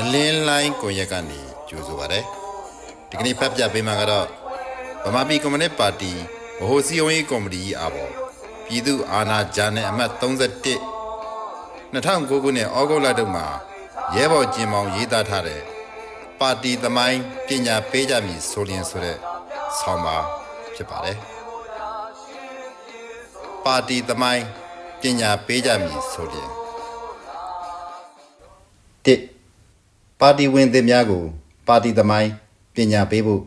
အလင်းလိုင်းကိုရက်ကနေကြိုဆိုပါရစေဒီကနေ့ဖတ်ပြပေးမှာကတော့ဗမာပြည်ကွန်မြူနစ်ပါတီဗဟိုစည်းရုံးရေးကော်မတီအားပေါ်ပြည်သူအာဏာဂျာနယ်အမှတ်31 2009ခုနှစ်ဩဂုတ်လတုန်းမှာရဲဘော်ကျင်းမောင်ရေးသားထားတဲ့ပါတီသမိုင်းပညာပေးကြမည်ဆိုရင်ဆိုတဲ့ဆောင်းပါဖြစ်ပါတယ် ပါတီသမိုင်းပညာပေးကြမည်ဆိုရင်တစ်ပါတီဝင်သစ်များကိုပါတီသမိုင်းပညာပေးဖို့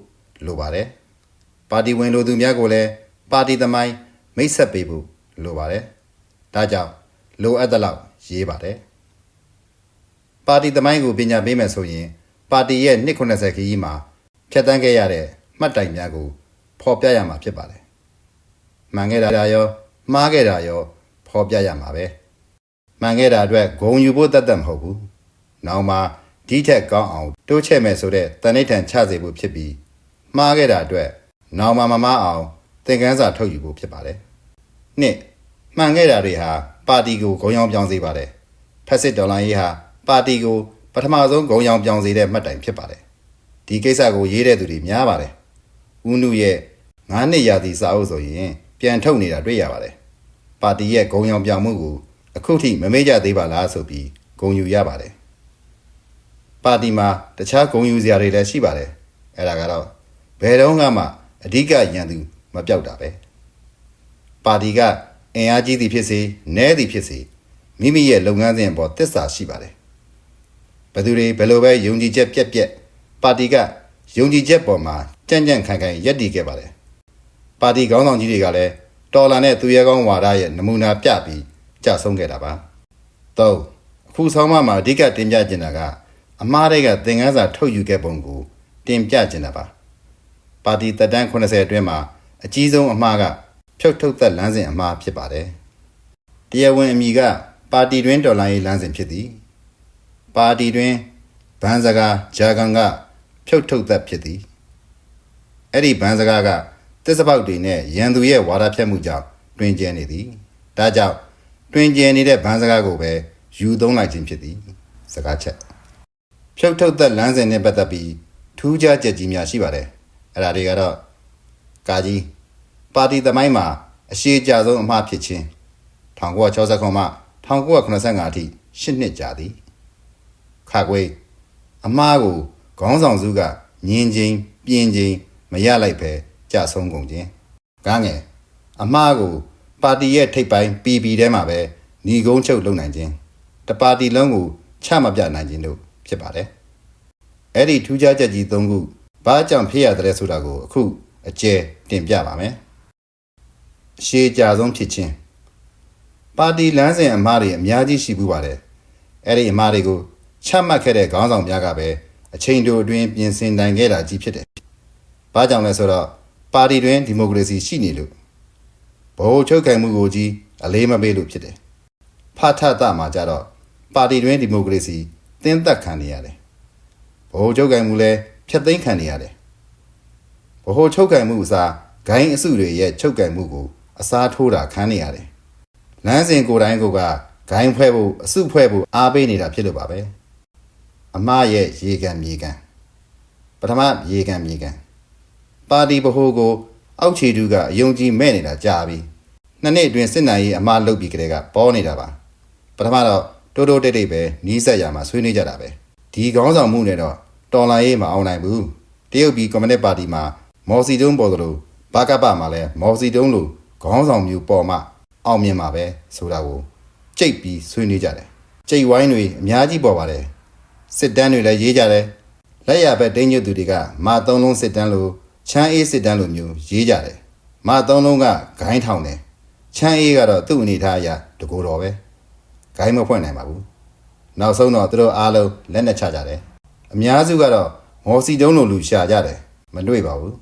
လိုပါတယ်။ပါတီဝင်လိုသူများကိုလည်းပါတီသမိုင်းမိတ်ဆက်ပေးဖို့လိုပါတယ်။ဒါကြောင့်လိုအပ်သလောက်ရေးပါတယ်။ပါတီသမိုင်းကိုပညာပေးမယ်ဆိုရင်ပါတီရဲ့နှစ်90ခရီးမှာဖြတ်တန်းခဲ့ရတဲ့မှတ်တိုင်များကိုဖော်ပြရမှာဖြစ်ပါတယ်။မှန်ခဲ့တာရော မှားခဲ့တာရောဖော်ပြရမှာပဲ။မှန်ခဲ့တာအတွက်ဂုံယူဖို့တတ်တတ်မဟုတ်ဘူး။နောက်မှာဒီထက်ကောင်းအောင်တိုးချဲ့မယ်ဆိုတဲ့တဏိဋ္ဌံချစေဖို့ဖြစ်ပြီးမှားခဲ့တာအတွက်နောက်မှာမမအောင်သင်ခန်းစာထုတ်ယူဖို့ဖြစ်ပါတယ်။နှစ်မှန်ခဲ့တာတွေဟာပါတီကိုဂုံရောင်ပြောင်းစေပါတယ်။ဖက်စစ်ဒေါ်လာရေးဟာပါတီကိုပထမဆုံးဂုံရောင်ပြောင်းစေတဲ့မှတ်တိုင်ဖြစ်ပါတယ်။ဒီကိစ္စကိုရေးတဲ့သူတွေများပါတယ်။ဦးနုရဲ့9နှစ်ရာသီစာအုပ်ဆိုရင် ပြန်ထုတ်နေတာတွေ့ရပါတယ်။ပါတီရဲ့ဂုံရောင်ပြောင်းမှုကိုအခုထိမမေ့ကြသေးပါလားဆိုပြီးဂုံယူရပါတယ်။ပါတီမှာတခြားဂုံယူစရာတွေလည်းရှိပါတယ်အဲ့ဒါကတော့ဘယ်တော့မှအဓိကရန်သူမပြောက်တာပဲပါတီကအင်အားကြီးသည်ဖြစ်စေနဲသည်ဖြစ်စေမိမိရဲ့လုပ်ငန်းစဉ်အပေါ်တစ္ဆာရှိပါတယ်ဘယ်သူတွေဘယ်လိုပဲယုံကြည်ချက်ပြက်ပြက်ပါတီကယုံကြည်ချက်ပေါ်မှာကြံ့ကြံ့ခိုင်ခိုင်ယက်တည်ခဲ့ပါတယ် ပါတီခေါင်းဆောင်ကြီးတွေကလည်းတော်လာနဲ့သူရဲကောင်းဝါဒရဲ့နမူနာပြပြီးကြဆုံးခဲ့တာပါတော့အခုဆောင်းပါးမှာအဓိကတင်ပြချင်တာကအမားတွေကသင်ခန်းစာထုတ်ယူခဲ့ပုံကိုတင်ပြကျင်တာပါပါတီတက်တန်း80အတွင်းမှာအကြီးဆုံးအမှားကဖြုတ်ထုတ်သက်လမ်းစဉ်အမှားဖြစ်ပါတယ်တရားဝင်အမည်ကပါတီတွင်တော်လိုင်းရေးလမ်းစဉ်ဖြစ်သည်ပါတီတွင်ဗန်းစကားဂျာကန်ကဖြုတ်ထုတ်သက်ဖြစ်သည်အဲ့ဒီဗန်းစကားက တစ္ဆပေါက်တွေနဲ့ရန်သူရဲ့ဝါဒဖြတ်မှုကြောင့်တွင်ကျဲနေသည်ဒါကြောင့်တွင်ကျဲနေတဲ့ဗန်းစကားကိုပဲယူသုံးလိုက်ခြင်းဖြစ်သည်စကားချက်ဖြုတ်ထုတ်သက်လမ်းစဉ်နဲ့ပတ်သက်ပြီးထူးခြားချက်ကြီးများရှိပါတယ်။အဲ့ဒါတွေကတော့ကာကြီးပါတီသမိုင်းမှာအရှိအကြဆုံးအမှားဖြစ်ခြင်း1969မှ1985အထိ10နှစ်ကြာသည်။ခါကွေးအမှားကိုခေါင်းဆောင်စုကညင်ချင်းပြင်းချင်းမရလိုက်ပဲ ကြဆုံးကုန်ခြင်း။ကားငယ်အမှားကိုပါတီရဲ့ထိပ်ပိုင်း PP ထဲမှာပဲหนีကုန်းချုပ်လုပ်နိုင်ခြင်းတပါတီလုံးကိုချမပြနိုင်ခြင်းတို့ဖြစ်ပါတယ်။အဲ့ဒီထူးခြားချက်ကြီး၃ခုဘာကြောင့်ဖြစ်ရတဲ့ဆိုတာကိုအခုအကျယ်တင်ပြပါမယ်။အရှိကြဆုံးဖြစ်ခြင်းပါတီလမ်းစဉ်အမှားတွေအများကြီးရှိဘူးပါတယ်။အဲ့ဒီအမှားတွေကိုချမှတ်ခဲ့တဲ့ခေါင်းဆောင်များကပဲအချိန်တိုအတွင်းပြင်ဆင်နိုင်ခဲ့တာကြီးဖြစ်တယ်။ဘာကြောင့်လဲဆိုတော့ ပါတီတွင်ဒီမိုကရေစီရှိနေလို့ဘိုးချုပ်ကံမှုကိုကြီးအလေးမပေးလို့ဖြစ်တယ်။ဖထတမှာကြတော့ပါတီတွင်ဒီမိုကရေစီတင်းသက်ခံနေရတယ်။ဗဟိုချုပ်ကံမှုလည်းဖျက်သိမ်းခံနေရတယ်။ဗဟိုချုပ်ကံမှုအစားဂိုင်းအစုတွေရဲ့ချုပ်ကံမှုကိုအစားထိုးတာခံနေရတယ်။လမ်းစဉ်ကိုယ်တိုင်းကိုကဂိုင်းဖွဲ့ဖို့အစုဖွဲ့ဖို့အားပေးနေတာဖြစ်လို့ပါပဲ။အမရဲ့ရေကံမြေကံပထမရေကံမြေကံ ပါတီဗဟိုကို အောက်ခြေတူကအယုံကြည်မဲ့နေတာကြာပြီ။နှစ်နှစ်အတွင်းစစ်နိုင်ရေးအမလုပ်ပြီးကြတဲ့ကပေါ်နေတာပါ။ပထမတော့တိုးတိုးတိတ်တိတ်ပဲနီးစက်ရမှာဆွေးနွေးကြတာပဲဒီခေါင်းဆောင်မှုနဲ့တော့တော်လိုင်းရေးမအောင်နိုင်ဘူးတရုတ်ပြည်ကွန်မြူနစ်ပါတီမှာမော်စီတုံးပေါ်သလိုဘာကပမှာလည်းမော်စီတုံးလိုခေါင်းဆောင်မျိုးပေါ်မှအောင်မြင်မှာပဲဆိုတာကိုကြိတ်ပြီးဆွေးနွေးကြတယ်ကြိတ်ဝိုင်းတွေအများကြီးပေါ်ပါတယ်စစ်တမ်းတွေလည်းရေးကြတယ်လက်ရဘက်တင်းညွတ်သူတွေကမာသုံးလုံးစစ်တမ်းလို ချမ်းအေးစစ်တမ်းလိုမျိုးရေးကြတယ်မာသုံးလုံးကဂိုင်းထောင်တယ်ချမ်းအေးကတော့သူ့အနေထားအရတကူတော်ပဲဂိုင်းမဖွင့်နိုင်ပါဘူးနောက်ဆုံးတော့သူတို့အားလုံးလက်နဲ့ချကြတယ်အများစုကတော့မော်စီတုံးလိုလူရှာကြတယ်မတွေ့ပါဘူး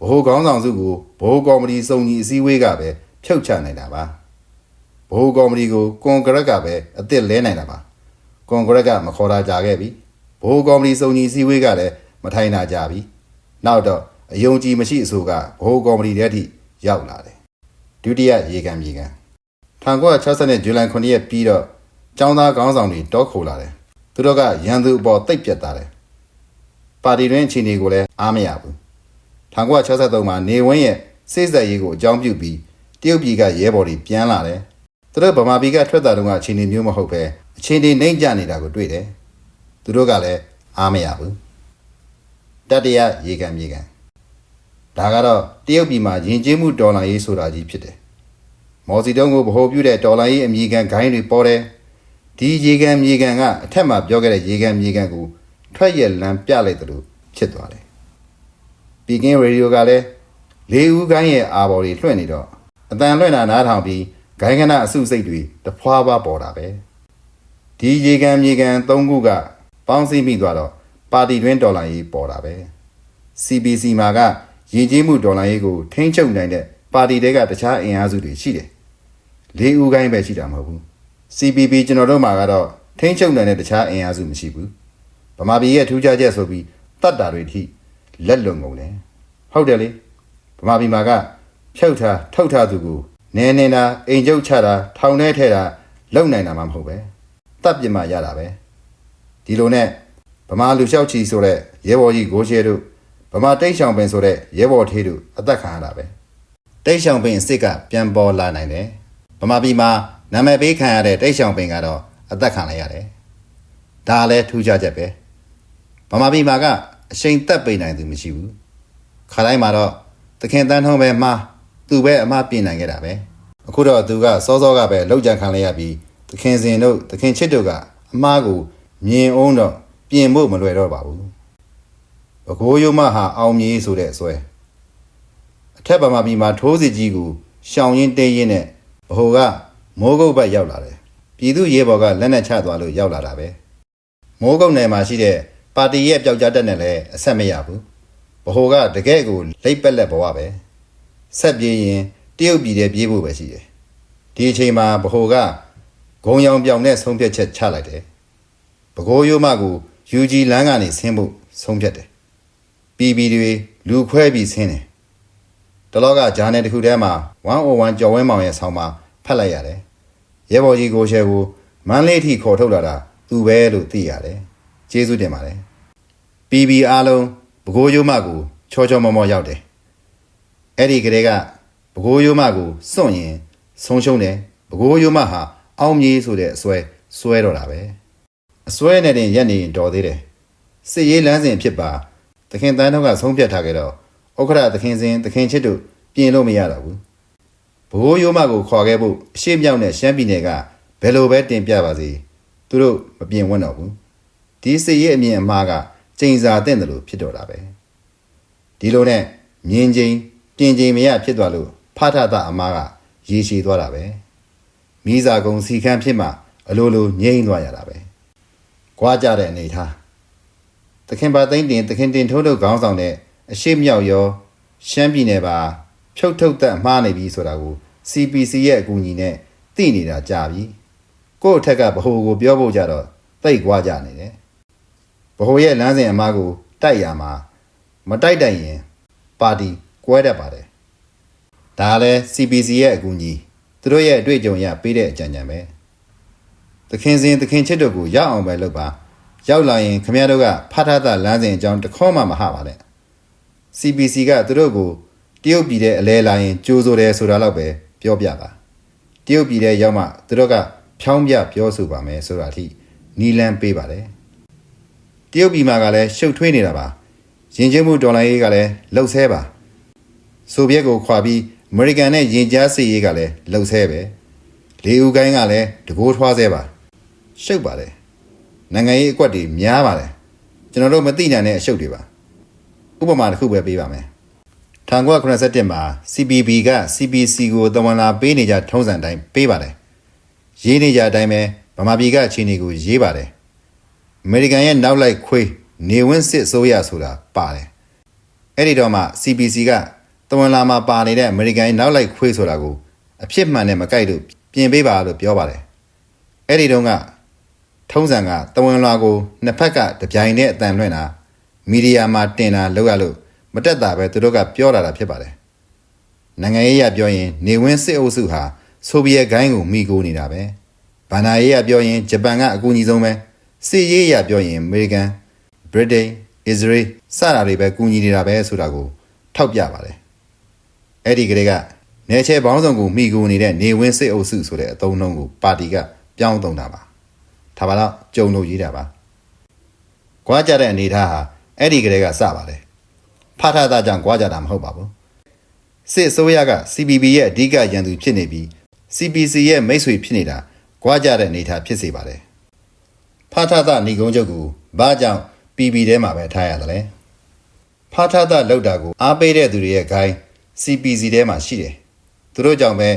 ဘိုးကောင်းဆောင်စုကိုဘိုးကော်မတီစုံကြီးအစည်းအဝေးကပဲဖြုတ်ချနိုင်တာပါဘိုးကော်မတီကိုကွန်ဂရက်ကပဲအစ်စ်လဲနိုင်တာပါကွန်ဂရက်ကမခေါ်တာကြာခဲ့ပြီဘိုးကော်မတီစုံကြီးအစည်းအဝေးကလည်းမထိုင်တာကြာပြီ နောက်တော့အယုံကြည်မရှိအဆိုကဘိုးကော်မတီတည်းထိရောက်လာတယ်ဒုတိယရေကန်မြေကန်1960ဇူလိုင်9ရက်ပြီးတော့ចောင်းသားခေါင်းဆောင်တွေတောခိုလာတယ်သူတို့ကရန်သူအပေါ်တိတ်ပြတ်သွားတယ်ပါတီတွင်းအခြေအနေကိုလည်းအားမရဘူး1963မှာနေဝင်းရဲ့စိတ်ဆက်ရေးကိုအကြောင်းပြုပြီးတရုတ်ပြည်ကရဲဘော်တွေပြန်လာတယ်သူတို့ဗမာပြည်ကထွက်တာတုန်းကအခြေအနေမျိုးမဟုတ်ပဲအခြေအနေနှိမ့်ကျနေတာကိုတွေ့တယ်သူတို့ကလည်းအားမရဘူး တတိယရေကန်မြေကန်ဒါကတော့တရုတ်ပြည်မှာယဉ်ကျေးမှုဒေါ်လာရေးဆိုတာကြီးဖြစ်တယ်မော်စီတုံးကိုဗဟိုပြုတဲ့ဒေါ်လာရေးအမြေကန်ဂိုင်းတွေပေါ်တယ်ဒီရေကန်မြေကန်ကအထက်မှာပြောခဲ့တဲ့ရေကန်မြေကန်ကိုထွက်ရလမ်းပြလိုက်သလိုဖြစ်သွားတယ်ပီကင်းရေဒီယိုကလည်းလေးဦးကိုင်းရဲ့အာဘော်တွေလွှင့်နေတော့အတန်လွှင့်တာနားထောင်ပြီးဂိုင်းကနအစုစိတ်တွေတဖွာဖွာပေါ်တာပဲဒီရေကန်မြေကန်၃ခုကပေါင်းစည်းမိသွားတော့ ပါတီတွင်းဒေါ်လာရေးပေါ်တာပဲ CBC မှာကရည်ကြီးမှုဒေါ်လာရေးကိုထိန်းချုပ်နိုင်တဲ့ပါတီတွေကတခြားအင်အားစုတွေရှိတယ်လေးဦးကိုင်းပဲရှိတာမဟုတ်ဘူး CPP ကျွန်တော်တို့မှာကတော့ထိန်းချုပ်နိုင်တဲ့တခြားအင်အားစုမရှိဘူးဗမာပြည်ရဲ့ထူးခြားချက်ဆိုပြီးတတ်တာတွေထိလက်လွန်ကုန်တယ်ဟုတ်တယ်လေဗမာပြည်မှာကဖြုတ်ထားထုတ်ထားသူကိုနဲနေတာအိမ်ကျုပ်ချတာထောင်ထဲထဲတာလုံနိုင်တာမှမဟုတ်ပဲတတ်ပြစ်မှရတာပဲဒီလိုနဲ့ ဗမာလူလျှောက်ချီဆိုတဲ့ရဲဘော်ကြီးကိုရှဲတို့ဗမာတိတ်ဆောင်ပင်ဆိုတဲ့ရဲဘော်ထေးတို့အသက်ခံရတာပဲတိတ်ဆောင်ပင်အစ်စ်ကပြန်ပေါ်လာနိုင်တယ်ဗမာပြည်မှာနာမည်ပေးခံရတဲ့တိတ်ဆောင်ပင်ကတော့အသက်ခံလိုက်ရတယ်ဒါလည်းထူးခြားချက်ပဲဗမာပြည်မှာကအရှိန်သက်ပိန်နိုင်သူမရှိဘူးခါတိုင်းမှာတော့သခင်တန်းထုံးပဲမှားသူပဲအမှားပြင်နိုင်ခဲ့တာပဲအခုတော့သူကစောစောကပဲလောက်ကြံခံလိုက်ရပြီးသခင်စင်တို့သခင်ချစ်တို့ကအမှားကိုမြင်အောင်တော့ ပြင်ဖို့မလွယ်တော့ပါဘူးဘကိုးရုံမဟာအောင်မြေဆိုတဲ့အစွဲအထက်ဗမာပြည်မှာထိုးစီကြီးကိုရှောင်ရင်တင်းရင်နဲ့ဘဟိုကမိုးကုတ်ဘက်ရောက်လာတယ်ပြည်သူရဲဘော်ကလက်နက်ချသွားလို့ရောက်လာတာပဲမိုးကုတ်နယ်မှာရှိတဲ့ပါတီရဲ့ပျောက်ကြားတက်နဲ့လည်းအဆက်မရဘူးဘဟိုကတကယ့်ကိုလိပ်ပက်လက်ဘဝပဲဆက်ပြေးရင်တရုတ်ပြည်တဲ့ပြေးဖို့ပဲရှိတယ်ဒီအချိန်မှာဘဟိုကဂုံရောင်ပြောင်နဲ့ဆုံးဖြတ်ချက်ချလိုက်တယ်ပကိုးရိုးမကို UG လမ်းကနေဆင်းဖို့ဆုံးဖြတ်တယ်။ PB တွေလူခွဲပြီးဆင်းတယ်။တလောကဂျာနယ်တစ်ခုထဲမှာ101ကျော်ဝင်းမောင်ရဲ့ဆောင်းပါဖတ်လိုက်ရတယ်။ရဲဘော်ကြီးကိုရှဲကိုမန်းလေးထိခေါ်ထုတ်လာတာသူပဲလို့သိရတယ်။ကျေးဇူးတင်ပါတယ်။ PB အားလုံးပကိုးရိုးမကိုချောချောမောမောရောက်တယ်။အဲ့ဒီကလေးကပကိုးရိုးမကိုစွန့်ရင်ဆုံးရှုံးတယ်။ပကိုးရိုးမဟာအောင်မြေဆိုတဲ့အစွဲစွဲတော့တာပဲ။ အစွဲနဲ့တင်ရက်နေရင်တော်သေးတယ်စစ်ရေးလမ်းစဉ်ဖြစ်ပါသခင်တန်းတော့ကဆုံးဖြတ်ထားကြတော့ဥက္ခရသခင်စင်သခင်ချစ်တို့ပြင်လို့မရတော့ဘူးဘိုးရိုးမကိုခေါ်ခဲ့ဖို့အရှိမြောက်နဲ့ရှမ်းပြည်နယ်ကဘယ်လိုပဲတင်ပြပါစေသူတို့မပြင်ဝတ်တော့ဘူးဒီစစ်ရေးအမြင်အမှားကကျိန်စာတဲ့တယ်လို့ဖြစ်တော့တာပဲဒီလိုနဲ့မြင်ချင်းပြင်ချင်းမရဖြစ်သွားလို့ဖထတာအမားကရေရှည်သွားတာပဲမိစာကုံစီခန်းဖြစ်မှအလိုလိုငြိမ့်သွားရတာပဲ။ ကြွားကြတဲ့အနေထား။သခင်ပါသိမ့်တင်သခင်တင်ထိုးတို့ခေါင်းဆောင်တဲ့အရှိမြောက်ရော ရှမ်းပြည်နယ်ပါဖြုတ်ထုတ်သက်မှားနေပြီဆိုတာကို CPC ရဲ့အကူအညီနဲ့သိနေတာကြာပြီ။ကို့အထက်ကဗဟိုကိုပြောဖို့ကြတော့တိတ်ကြွားကြနေတယ်။ဗဟိုရဲ့လမ်းစဉ်အမားကိုတိုက်ရမှာမတိုက်တိုက်ရင် ပါတီကွဲတတ်ပါတယ်။ဒါလည်း CPC ရဲ့အကူအညီသူတို့ရဲ့အတွေ့အကြုံရပေးတဲ့အကြံဉာဏ်ပဲ။ သခင်စင်သခင်ချစ်တို့ကိုရအောင်ပဲလုပ်ပါရောက်လာရင်ခမရတို့ကဖတ်ထားတာလမ်းစဉ်အကြောင်းတစ်ခေါမှမဟပါနဲ့ CPC ကသူတို့ကိုတရုတ်ပြည်တဲ့အလဲလာရင်ကြိုးဆိုတယ်ဆိုတာတော့ပဲပြောပြပါတရုတ်ပြည်တဲ့ရောက်မှသူတို့ကဖြောင်းပြပြောဆိုပါမယ်ဆိုတာအထိနီလန်းပေးပါတယ်တရုတ်ပြည်မှာကလည်းရှုပ်ထွေးနေတာပါရင်ချင်းမှုဒေါ်လာရေးကလည်းလှုပ်ဆဲပါဆိုဗီယက်ကိုခွာပြီးအမေရိကန်နဲ့ယင်ကြားစစ်ရေးကလည်းလှုပ်ဆဲပဲလေဦးကိုင်းကလည်းတကိုးထွားဆဲပါ ရှုပ်ပါတယ်နိုင်ငံရေးအကွက်တွေများပါတယ်ကျွန်တော်တို့မသိနိုင်တဲ့အရှုပ်တွေပါဥပမာတစ်ခုပဲပေးပါမယ်1987မှာ CPB က CPC ကိုတဝန်လာပေးနေကြထုံးစံတိုင်းပေးပါတယ်ရေးနေကြအတိုင်းပဲဗမာပြည်ကအခြေအနေကိုရေးပါတယ်အမေရိကန်ရဲ့နောက်လိုက်ခွေးနေဝင်းစစ်အစိုးရဆိုတာပါတယ်အဲ့ဒီတော့မှ CPC ကတဝန်လာမှာပါနေတဲ့အမေရိကန်ရဲ့နောက်လိုက်ခွေးဆိုတာကိုအဖြစ်မှန်နဲ့မကိုက်လို့ပြင်ပေးပါလို့ပြောပါတယ်။အဲ့ဒီတုန်းက ထုံးစံကတဝန်လွာကိုနှစ်ဖက်ကတပြိုင်တည်းအတန်လွှင့်တာမီဒီယာမှာတင်တာလောက်ရလို့မတက်တာပဲသူတို့ကပြောလာတာဖြစ်ပါတယ်။နိုင်ငံရေးအရပြောရင်နေဝင်းစစ်အုပ်စုဟာဆိုဗီယက်ဂိုင်းကိုမိကိုနေတာပဲဗန္ဒာရေးအရပြောရင်ဂျပန်ကအကူအညီဆုံးပဲစစ်ရေးအရပြောရင်အမေရိကန်ဗြိတိန်အစ္စရေးစတာတွေပဲကူညီနေတာပဲဆိုတာကိုထောက်ပြပါတယ်အဲ့ဒီကလေးကနေချေဘောင်းဆောင်ကိုမိကိုနေတဲ့နေဝင်းစစ်အုပ်စုဆိုတဲ့အသုံးအနှုန်းကိုပါတီကပြောင်းသုံးတာပါ ဒါပါတော့ကြုံလို့ရေးတာပါကြွားကြတဲ့အနေထားဟာအဲ့ဒီကလေးကစပါတယ်ဖထတာကြောင့်ကြွားကြတာမဟုတ်ပါဘူးစစ်အစိုးရက CPB ရဲ့အဓိကရန်သူဖြစ်နေပြီး CPC ရဲ့မိတ်ဆွေဖြစ်နေတာကြွားကြတဲ့အနေအထားဖြစ်စေပါတယ်။ဖာထသဏီကုန်းချုပ်ကိုဘာကြောင့် PB ထဲမှာပဲထားရတယ်လဲ။ဖာထသလောက်တာကိုအားပေးတဲ့သူတွေရဲ့ဂိုင်း CPC ထဲမှာရှိတယ်။သူတို့ကြောင့်ပဲ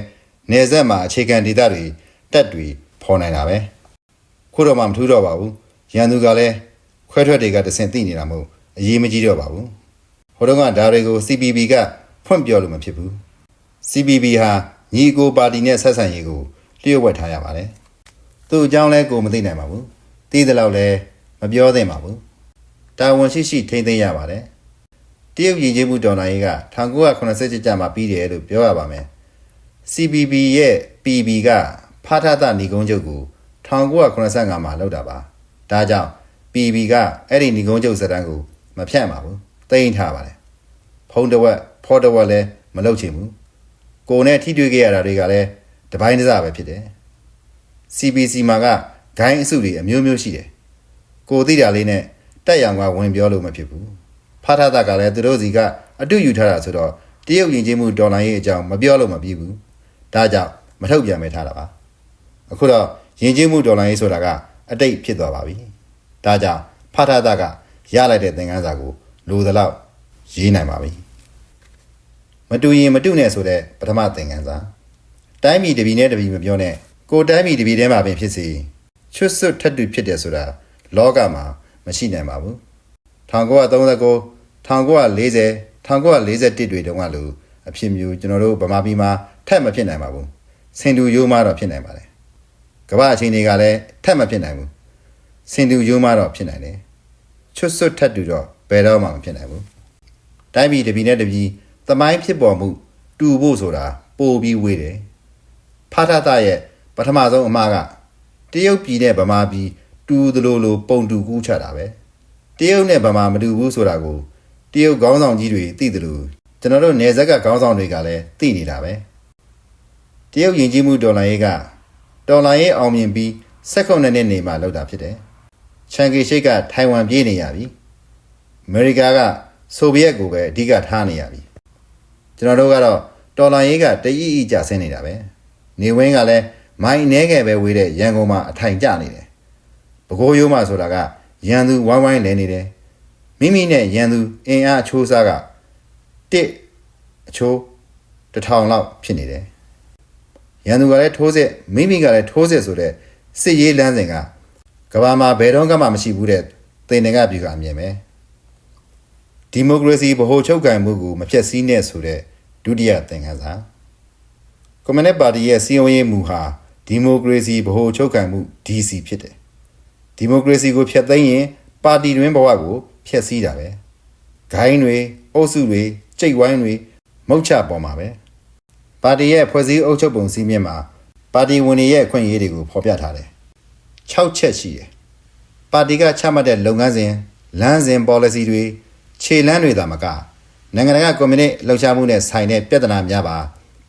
နေဆက်မှာအခြေခံဒေသတွေတက်တွေဖော်နိုင်တာပဲ။ ခုတော့မှမထူးတော့ပါဘူး။ရန်သူကလည်းခွဲထွက်တွေကတဆင်သိနေတာမဟုတ်အရေးမကြီးတော့ပါဘူး။ဟိုတုန်းကဒါတွေကို CPB ကဖွင့်ပြောလို့မဖြစ်ဘူး CPB ဟာညီကိုပါတီနဲ့ဆက်ဆံရေးကိုလျှို့ဝှက်ထားရပါတယ်သူ့အကြောင်းလဲကိုမသိနိုင်ပါဘူးသိသလောက်လဲမပြောသင့်ပါဘူးတာဝန်ရှိရှိထိမ့်သိမ်းရပါတယ်တရုတ်ရည်ကြီးမှုတော်လိုင်းရေးက1987ကျမှပြီးတယ်လို့ပြောရပါမယ် CPB ရဲ့ PB ကဖာထသဏီကုန်းချုပ်ကို 1985မှာလောက်တာပါဒါကြောင့် PB ကအဲ့ဒီဏီကုန်းချုပ်စတန်းကိုမဖြန့်ပါဘူးတိမ့်ထားပါတယ်ဖုံးတစ်ဝက်ဖော်တစ်ဝက်လည်းမလုပ်ချင်ဘူးကိုယ်နဲ့ထိတွေ့ခဲ့ရတာတွေကလည်းတပိုင်းတစ်စားပဲဖြစ်တယ် CBC မှာကဂိုင်းအစုတွေအမျိုးမျိုးရှိတယ်ကိုသိတာလေးနဲ့တက်ရောင်ကဝင်ပြောလို့မဖြစ်ဘူးဖာထတာကလည်းသူတို့စီကအတူယူထားတာဆိုတော့တရုတ်ယဉ်ကျေးမှုဒေါ်လာရေးအကြောင်းမပြောလို့မပြီးဘူးဒါကြောင့်မထုတ်ပြန်မဲထားတာပါအခုတော့ ယဉ်ကျေးမှုဒေါ်လာရေးဆိုတာကအတိတ်ဖြစ်သွားပါပြီဒါကြောင့်ဖာထတာကရလိုက်တဲ့သင်ခန်းစာကိုလိုသလောက်ရေးနိုင်ပါပြီမတူရင်မတူနဲ့ဆိုတဲ့ပထမသင်ခန်းစာတိုင်းပြည်တစ်ပြည်နဲ့တစ်ပြည်မပြောနဲ့ကိုယ်တိုင်းပြည်တစ်ပြည်ထဲမှာပင်ဖြစ်စေချွတ်ဆွတ်ထက်တူဖြစ်တယ်ဆိုတာလောကမှာမရှိနိုင်ပါဘူး1939 1940 1941တွေတုန်းကလိုအဖြစ်မျိုးကျွန်တော်တို့ဗမာပြည်မှာထက်မဖြစ်နိုင်ပါဘူးစင်တူရိုးမတော့ဖြစ်နိုင်ပါတယ် ကမ္ဘာအချိန်တွေကလည်းထက်မဖြစ်နိုင်ဘူးစင်တူရိုးမတော့ဖြစ်နိုင်တယ်ချွတ်ဆွတ်ထက်တူတော့ဘယ်တော့မှမဖြစ်နိုင်ဘူးတိုင်းပြည်တစ်ပြည်နဲ့တစ်ပြည်သမိုင်းဖြစ်ပေါ်မှု တူဖို့ဆိုတာပိုပြီးဝေးတယ်ဖာထသရဲ့ပထမဆုံးအမှားကတရုတ်ပြည်နဲ့ဗမာပြည်တူသလိုလိုပုံတူကူးချတာပဲတရုတ်နဲ့ဗမာမတူဘူးဆိုတာကိုတရုတ်ခေါင်းဆောင်ကြီးတွေသိတယ်လို့ကျွန်တော်တို့နေဇက်ကခေါင်းဆောင်တွေကလည်းသိနေတာပဲတရုတ်ယဉ်ကျေးမှုဒေါ်လာရေးက ဒေါ်လာရေးအောင်မြင်ပြီး၁၉နှစ်နေမှလောက်တာဖြစ်တယ်ချန်ကီရှိတ်ကထိုင်ဝမ်ပြေးနေရပြီအမေရိကကဆိုဗီယက်ကိုပဲအဓိကထားနေရပြီကျွန်တော်တို့ကတော့တော်လန်ရေးကတရည်အီကြဆင်းနေတာပဲနေဝင်းကလည်းမိုင်းနေခဲ့ပဲဝေးတဲ့ရန်ကုန်မှာအထိုင်ကျနေတယ်ပဲခူးရိုးမှဆိုတာကရန်သူဝိုင်းဝိုင်းလဲနေတယ်မိမိနဲ့ရန်သူအင်အားအချိုးစားကတစ်အချိုးတစ်ထောင်လောက်ဖြစ်နေတယ် ရန်သူကလည်းထိုးစစ်မိမိကလည်းထိုးစစ်ဆိုတဲ့စစ်ရေးလမ်းစဉ်ကကဘာမှာဘယ်တော့မှမရှိဘူးတဲ့တင်နေကပြည်ကအမြင်ပဲဒီမိုကရေစီဗဟိုချုပ်ကိုင်မှုကိုမဖျက်ဆီးနဲ့ဆိုတဲ့ဒုတိယသင်ခန်းစာကွန်မြူနစ်ပါတီရဲ့စီယုံရေးမူဟာဒီမိုကရေစီဗဟိုချုပ်ကိုင်မှု DC ဖြစ်တယ်ဒီမိုကရေစီကိုဖျက်သိမ်းရင် ပါတီတွင်းဘဝကိုဖျက်ဆီးတာပဲဂိုင်းတွေအုပ်စုတွေကြိတ်ဝိုင်းတွေမုတ်ချပေါ်မှာပဲ ပါတီရဲ့ဖွဲ့စည်းအုပ်ချုပ်ပုံစည်းမျဉ်းမှာပါတီဝင်တွေရဲ့အခွင့်အရေးတွေကိုဖော်ပြထားတယ်6ချက်ရှိတယ်ပါတီကချမှတ်တဲ့လုပ်ငန်းစဉ်လမ်းစဉ် policy တွေခြေလမ်းတွေသာမကနိုင်ငံတကာကွန်မြူနစ်လှုပ်ရှားမှုနဲ့ဆိုင်တဲ့ပြဿနာများပါ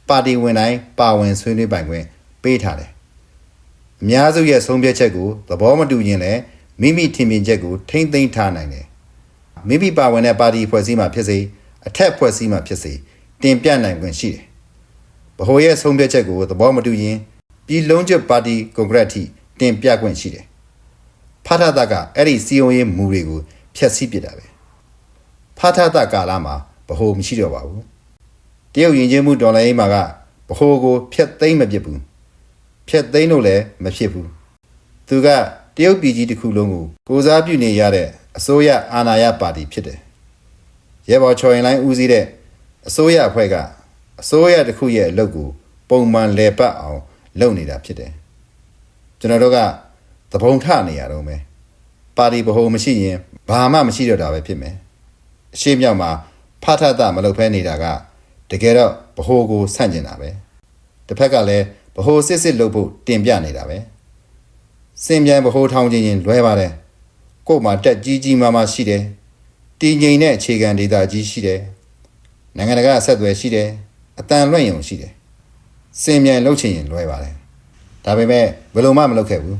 ပါတီဝင်တိုင်းပါဝင်ဆွေးနွေးပိုင်ခွင့်ပေးထားတယ်။အများစုရဲ့ဆုံးဖြတ်ချက်ကိုသဘောမတူရင်လည်းမိမိထင်မြင်ချက်ကိုထိမ့်သိမ်းထားနိုင်တယ်။မိမိပါဝင်တဲ့ပါတီဖွဲ့စည်းမှဖြစ်စေအထက်ဖွဲ့စည်းမှဖြစ်စေတင်ပြနိုင်ခွင့်ရှိတယ်။ ဗဟိုရဲ့ဆုံးဖြတ်ချက်ကိုသဘောမတူရင်ပြည်လုံးကျွတ်ပါတီကွန်ဂရက်ထိတင်ပြခွင့်ရှိတယ်။ဖာထသကအဲ့ဒီစီယုံရေးမူတွေကိုဖျက်ဆီးပစ်တာပဲဖာထသကာလမှာဗဟိုမရှိတော့ပါဘူးတရုတ်ယဉ်ကျေးမှုဒေါ်လာရေးမှာကဗဟိုကိုဖျက်သိမ်းမပစ်ဘူးဖျက်သိမ်းလို့လည်းမဖြစ်ဘူးသူကတရုတ်ပြည်ကြီးတစ်ခုလုံးကိုကိုစားပြုနေရတဲ့အစိုးရအာဏာရပါတီဖြစ်တယ်ရဲဘော်ချော်ရင်လိုင်းဦးစီးတဲ့အစိုးရအဖွဲ့က အစိုးရတစ်ခုရဲ့အလုပ်ကိုပုံမှန်လဲပတ်အောင်လုပ်နေတာဖြစ်တယ်ကျွန်တော်တို့ကသဘုံထနေရတော့မယ်ပါတီဗဟိုမရှိရင်ဘာမှမရှိတော့တာပဲဖြစ်မယ်အရှိမြောက်မှာဖထသမလုပ်ဖဲနေတာကတတကယ်တော့ဗဟိုကိုဆန့်ကျင်တာပဲတစ်ဖက်ကလည်းဗဟိုစစ်စစ်လုပ်ဖို့တင်ပြနေတာပဲစင်ပြန်ဗဟိုထောင်ခြင်းရင်လွဲပါတယ်ကို့မှာတက်ကြီးကြီးမားမားရှိတယ်တည်ငြိမ်တဲ့အခြေခံဒေတာကြီးရှိတယ်နိုင်ငံတကာအဆက်အသွယ်ရှိတယ် အတန်လွှင့်ရုံရှိတယ်စင်ပြန်လှုပ်ချင်ရင်လွဲပါတယ်ဒါပေမဲ့ဘယ်လိုမှမလုပ်ခဲ့ဘူး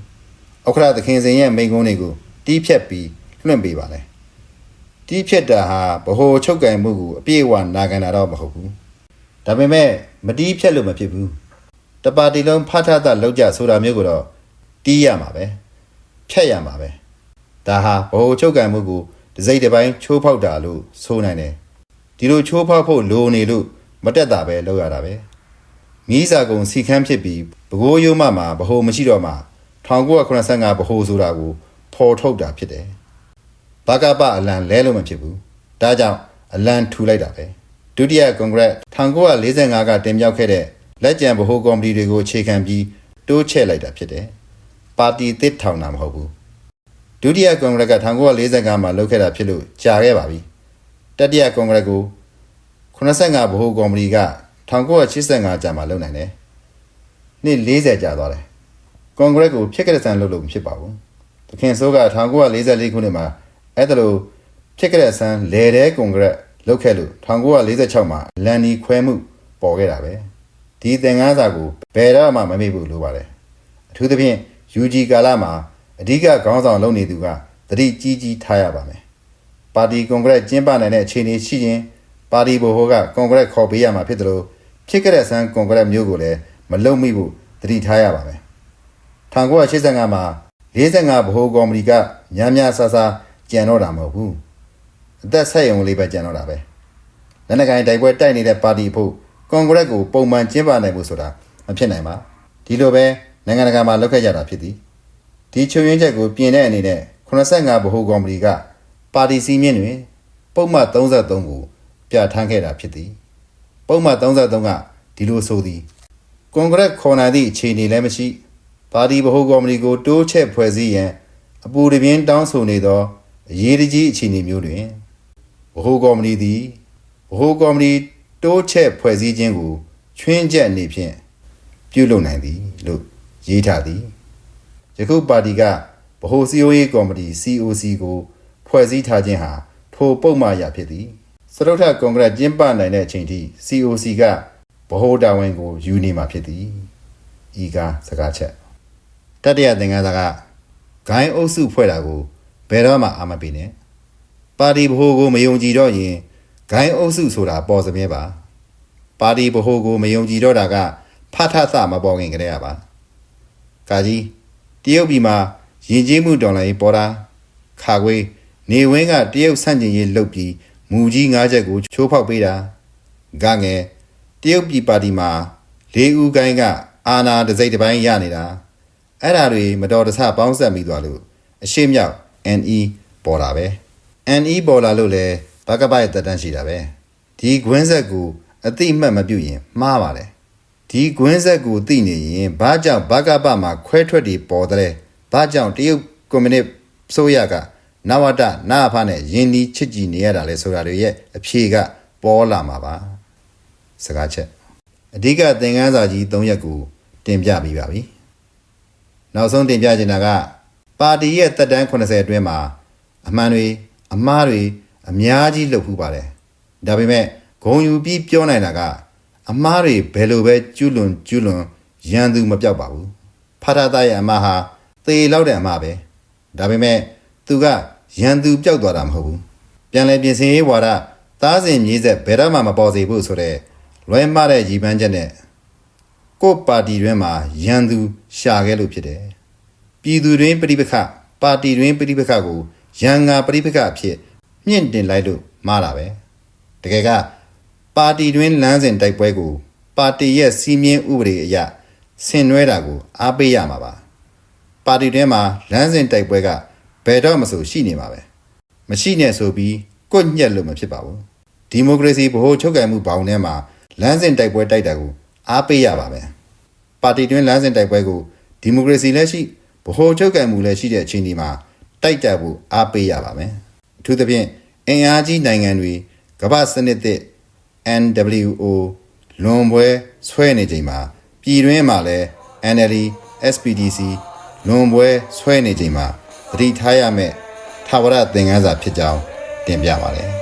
ဥက္ခရသခင်စင်ရဲ့မိန်ကုန်းတွေကိုတီးဖြတ်ပြီးလွှင့်ပေးပါလေတီးဖြတ်တာဟာဗဟိုချုပ်ကင်မှုကိုအပြည့်အဝနာခံတာတော့မဟုတ်ဘူးဒါပေမဲ့မတီးဖြတ်လို့မဖြစ်ဘူးတပါတီလုံးဖတ်ထတာလောက်ကြဆိုတာမျိုးကိုတော့တီးရမှာပဲဖြတ်ရမှာပဲဒါဟာဗဟိုချုပ်ကင်မှုကိုတစ်စိတ်တစ်ပိုင်းချိုးဖောက်တာလို့ဆိုနိုင်တယ်ဒီလိုချိုးဖောက်ဖို့လိုနေလို့ မတက်တာပဲလောက်ရတာပဲမိစာကုံစီခန်းဖြစ်ပြီးဘကိုးရိုးမမှာဗဟိုမရှိတော့မှ1985ဗဟိုဆိုတာကိုဖော်ထုတ်တာဖြစ်တယ်ဘာကပအလံလဲလို့မဖြစ်ဘူးဒါကြောင့်အလံထူလိုက်တာပဲဒုတိယကွန်ဂရက်1945ကတင်မြှောက်ခဲ့တဲ့လက်ကျန်ဗဟိုကော်မတီတွေကိုအခြေခံပြီးတိုးချဲ့လိုက်တာဖြစ်တယ်ပါတီသစ်ထောင်တာမဟုတ်ဘူးဒုတိယကွန်ဂရက်က1945မှာလုပ်ခဲ့တာဖြစ်လို့ကြာခဲ့ပါပြီတတိယကွန်ဂရက်ကို 85ဗဟိုကော်မတီက1985ကြာမှာလုပ်နိုင်တယ်နှစ်40ကြာသွားတယ်ကွန်ဂရက်ကိုဖြစ်ခဲ့တဲ့ဆန်လုပ်လို့မဖြစ်ပါဘူးသခင်ဆိုးက1944ခုနှစ်မှာအဲ့ဒါလိုဖြစ်ခဲ့တဲ့အစမ်းလေတဲကွန်ဂရက်လုပ်ခဲ့လို့1946မှာလန်နီခွဲမှုပေါ်ခဲ့တာပဲဒီသင်ခန်းစာကိုဘယ်တော့မှမမေ့ဘူးလို့ပါတယ်အထူးသဖြင့် UG ကာလမှာအဓိကခေါင်းဆောင်လုပ်နေသူကသတိကြီးကြီးထားရပါမယ်ပါတီကွန်ဂရက်ကျင်းပနိုင်တဲ့အခြေအနေရှိရင် ပါတီဘိုဟိုကကွန်ဂရက်ခေါ်ပေးရမှာဖြစ်တယ်လို့ဖြစ်ခဲ့တဲ့အစမ်းကွန်ဂရက်မျိုးကိုလည်းမလုံမိဘူးသတိထားရပါမယ်1985မှာ45ဗဟိုကော်မတီကညံ့ညဆဆကြံတော့တာမဟုတ်ဘူးအသက်ဆက်ရုံလေးပဲကြံတော့တာပဲလက်နက်ကိုင်တိုက်ပွဲတိုက်နေတဲ့ပါတီဖို့ကွန်ဂရက်ကိုပုံမှန်ကျင်းပနိုင်ဖို့ဆိုတာမဖြစ်နိုင်ပါဒီလိုပဲနိုင်ငံတကာမှာလုပ်ခဲ့ကြတာဖြစ်သည်ဒီချုပ်ရင်းချက်ကိုပြင်တဲ့အနေနဲ့85ဗဟိုကော်မတီကပါတီစီးမြင့်တွင်ပုံမှန်33ကို ပြဋ္ဌာန်းခဲ့တာဖြစ်သည် ပုံမှန်33ကဒီလိုဆိုသည်ကွန်ဂရက်ခေါ်နိုင်သည့်အခြေအနေလည်းမရှိပါတီဗဟိုကော်မတီကိုတိုးချဲ့ဖွဲ့စည်းရန်အပူတပြင်းတောင်းဆိုနေသောအရေးတကြီးအခြေအနေမျိုးတွင်ဗဟိုကော်မတီသည်ဗဟိုကော်မတီတိုးချဲ့ဖွဲ့စည်းခြင်းကိုချွင်းချက်အနေဖြင့်ပြုလုပ်နိုင်သည်လို့ရေးထားသည်ယခုပါတီကဗဟိုစည်းရုံးရေးကော်မတီ COC ကိုဖွဲ့စည်းထားခြင်းဟာထိုပုံမှန်ရာဖြစ်သည် စတုထကွန်ဂရက်ကျင်းပနိုင်တဲ့အချိန်ထိ COC ကဗဟိုတာဝန်ကိုယူနေမှာဖြစ်သည်ဤကားစကားချက်တတိယသင်္ကန်းစာကဂိုင်းအုပ်စုဖွဲ့တာကိုဘယ်တော့မှအာမပေးနဲ့ပါတီဗဟိုကိုမယုံကြည်တော့ရင်ဂိုင်းအုပ်စုဆိုတာပေါ်စမြဲပါပါတီဗဟိုကိုမယုံကြည်တော့တာကဖထသမပေါ်ခင်ကလေးရပါကာကြီးတရုတ်ပြည်မှာယဉ်ကျေးမှုတော်လိုင်းပေါ်တာခါခွေးနေဝင်းကတရုတ်ဆန့်ကျင်ရေးလုပ်ပြီး မူကြီး၅ချက်ကိုချိုးဖောက်ပေးတာဂငယ်တရုတ်ပြည်ပါတီမှာလေးဦးကိုင်းကအာနာတစ်စိတ်တစ်ပိုင်းရနေတာအဲ့ဓာတွေမတော်တဆပေါင်းဆက်မိသွားလို့အရှိမြောက် NE ပေါ်လာပဲ NE ပေါ်လာလို့လဲဘကပိုက်တက်တန်းရှိတာပဲဒီကွင်းဆက်ကိုအတိအမှတ်မပြုတ်ရင်မှားပါလေဒီကွင်းဆက်ကိုသိနေရင်ဘာကြောင့်ဘကပမှာခွဲထွက်တွေပေါ်တယ်ဘာကြောင့်တရုတ်ကွန်မြူနစ်ဆိုရက နဝတနာဖနဲ့ယင်းဒီချစ်ကြည်နေရတာလဲဆိုတာတွေရဲ့အဖြေကပေါ်လာမှာပါစကားချက်အဓိကသင်ခန်းစာကြီး၃ရက်ကိုတင်ပြပြီးပါပြီနောက်ဆုံးတင်ပြချင်တာကပါတီရဲ့တက်တန်း80အတွင်းမှာအမှန်တွေအမှားတွေအများကြီးလှုပ်ဖူးပါတယ်။ဒါပေမဲ့ဂုံယူပြီးပြောနိုင်တာကအမှားတွေဘယ်လိုပဲကျူးလွန်ကျူးလွန်ရန်သူမပြောက်ပါဘူး။ဖထာသားရဲ့အမှားဟာသေလောက်တဲ့အမှားပဲ။ဒါပေမဲ့ သူကရန်သူပြောက်သွားတာမဟုတ်ဘူး။ပြန်လည်ပြင်ဆင်ရေးဝါဒသားစဉ်မြေးဆက်ဘယ်တော့မှမပေါ်စေဖို့ဆိုတဲ့လွဲမှားတဲ့ရည်ပန်းချက်နဲ့ကိုယ့်ပါတီတွင်းမှာရန်သူရှာခဲ့လို့ဖြစ်တယ်။ပြည်သူတွင်းပြိပခပါတီတွင်းပြိပခကိုရန်ငါပြိပခအဖြစ်မြင့်တင်လိုက်လို့မှားတာပဲ။တကယ်ကပါတီတွင်းလမ်းစဉ်တိုက်ပွဲကိုပါတီရဲ့စီးမြင့်ဥပဒေအရဆင်နွှဲတာကိုအားပေးရမှာပါ။ပါတီတွင်းမှာလမ်းစဉ်တိုက်ပွဲက ဘယ်တော့မှဆိုရှိနေမှာပဲ။မရှိနဲ့ဆိုပြီးကိုယ့်ညက်လို့မဖြစ်ပါဘူး။ဒီမိုကရေစီဗဟိုချုပ်ကိုင်မှုဘောင်ထဲမှာလမ်းစဉ်တိုက်ပွဲတိုက်တာကိုအားပေးရပါမယ်။ပါတီတွင်းလမ်းစဉ်တိုက်ပွဲကိုဒီမိုကရေစီလည်းရှိဗဟိုချုပ်ကံမှုလည်းရှိတဲ့အချိန်ဒီမှာတိုက်တက်ဖို့အားပေးရပါမယ်အထူးသဖြင့်အင်အားကြီးနိုင်ငံတွေကမ္ဘာစနစ်သစ် NWO လွန်ပွဲဆွဲနေချိန်မှာပြည်တွင်းမှာလည်း NLD SPDC လွန်ပွဲဆွဲနေချိန်မှာ သတိထားရမယ့်ထာဝရသင်ခန်းစာဖြစ်ကြောင်းတင်ပြပါတယ်